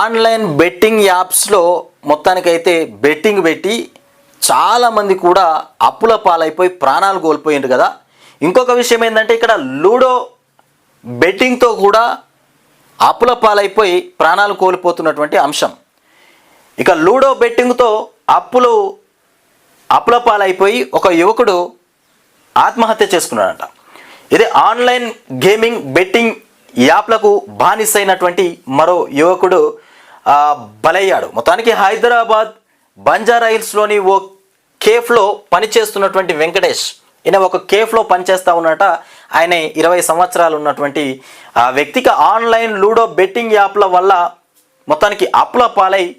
Online betting యాప్స్లో మొత్తానికైతే betting పెట్టి చాలామంది కూడా అప్పుల పాలైపోయి ప్రాణాలు కోల్పోయిండ్రు కదా. ఇంకొక విషయం ఏంటంటే ఇక్కడ లూడో బెట్టింగ్తో కూడా అప్పుల పాలైపోయి ప్రాణాలు కోల్పోతున్నటువంటి అంశం. ఇక లూడో బెట్టింగ్తో అప్పులు అప్పుల పాలైపోయి ఒక యువకుడు ఆత్మహత్య చేసుకున్నాడంట. ఇది ఆన్లైన్ గేమింగ్ బెట్టింగ్ యాప్లకు బానిసైనటువంటి మరో యువకుడు బలయ్యాడు. మొత్తానికి హైదరాబాద్ బంజారాయిల్స్లోని ఓ కేఫ్లో పనిచేస్తున్నటువంటి వెంకటేష్. ఈయన ఒక కేఫ్లో పనిచేస్తూ ఉన్నట. ఆయన ఇరవై సంవత్సరాలు ఉన్నటువంటి ఆ వ్యక్తికి ఆన్లైన్ లూడో బెట్టింగ్ యాప్ల వల్ల మొత్తానికి అప్పుల పాలై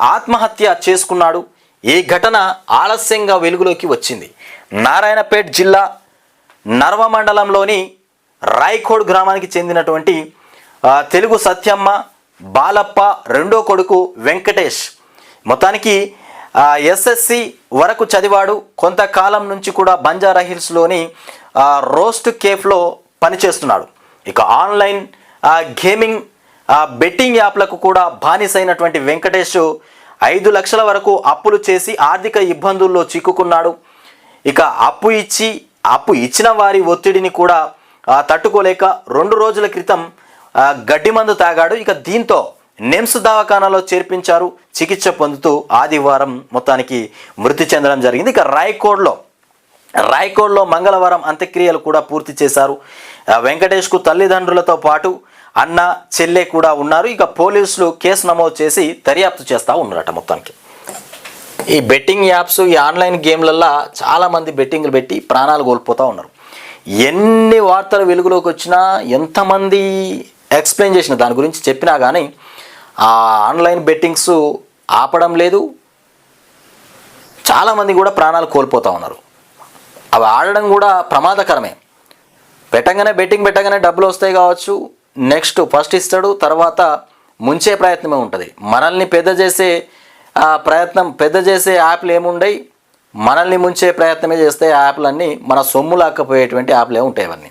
ఆత్మహత్య చేసుకున్నాడు. ఈ ఘటన ఆలస్యంగా వెలుగులోకి వచ్చింది. నారాయణపేట్ జిల్లా నర్వ మండలంలోని రాయ్కోడ్ గ్రామానికి చెందినటువంటి తెలుగు సత్యమ్మ బాలప్ప రెండో కొడుకు వెంకటేష్. మొత్తానికి ఎస్ఎస్సి వరకు చదివాడు. కొంతకాలం నుంచి కూడా బంజారా హిల్స్లోని రోస్ట్ కేఫ్లో పనిచేస్తున్నాడు. ఇక ఆన్లైన్ గేమింగ్ బెట్టింగ్ యాప్లకు కూడా బానిసైనటువంటి వెంకటేష్ ఐదు లక్షల వరకు అప్పులు చేసి ఆర్థిక ఇబ్బందుల్లో చిక్కుకున్నాడు. ఇక అప్పు ఇచ్చి అప్పు ఇచ్చిన వారి ఒత్తిడిని కూడా తట్టుకోలేక రెండు రోజుల క్రితం గడ్డి మందు తాగాడు. ఇక దీంతో నిమ్స్ దవాఖానాలో చేర్పించారు. చికిత్స పొందుతూ ఆదివారం మొత్తానికి మృతి చెందడం జరిగింది. ఇక రాయకోడ్లో రాయకోడ్లో మంగళవారం అంత్యక్రియలు కూడా పూర్తి చేశారు. వెంకటేష్కు తల్లిదండ్రులతో పాటు అన్న చెల్లె కూడా ఉన్నారు. ఇక పోలీసులు కేసు నమోదు చేసి దర్యాప్తు చేస్తూ ఉన్నారట మొత్తానికి. ఈ బెట్టింగ్ యాప్స్ ఈ ఆన్లైన్ గేమ్లల్లో చాలామంది బెట్టింగ్లు పెట్టి ప్రాణాలు కోల్పోతూ ఉన్నారు. ఎన్ని వార్తలు వెలుగులోకి వచ్చినా ఎంతమంది ఎక్స్ప్లెయిన్ చేసిన దాని గురించి చెప్పినా కానీ ఆ ఆన్లైన్ బెట్టింగ్స్ ఆపడం లేదు. చాలామంది కూడా ప్రాణాలు కోల్పోతూ ఉన్నారు. అవి ఆడడం కూడా ప్రమాదకరమే. పెట్టగానే బెట్టింగ్ పెట్టగానే డబ్బులు వస్తాయి కావచ్చు. నెక్స్ట్ ఫస్ట్ ఇస్తాడు తర్వాత ముంచే ప్రయత్నమే ఉంటుంది. మనల్ని పెద్ద చేసే ప్రయత్నం పెద్ద చేసే యాప్లు ఏముండయి? మనల్ని ముంచే ప్రయత్నమే చేస్తే ఆ యాప్లన్నీ మన సొమ్ము లాక్కపోయేటువంటి యాప్లే ఉంటాయి అవన్నీ.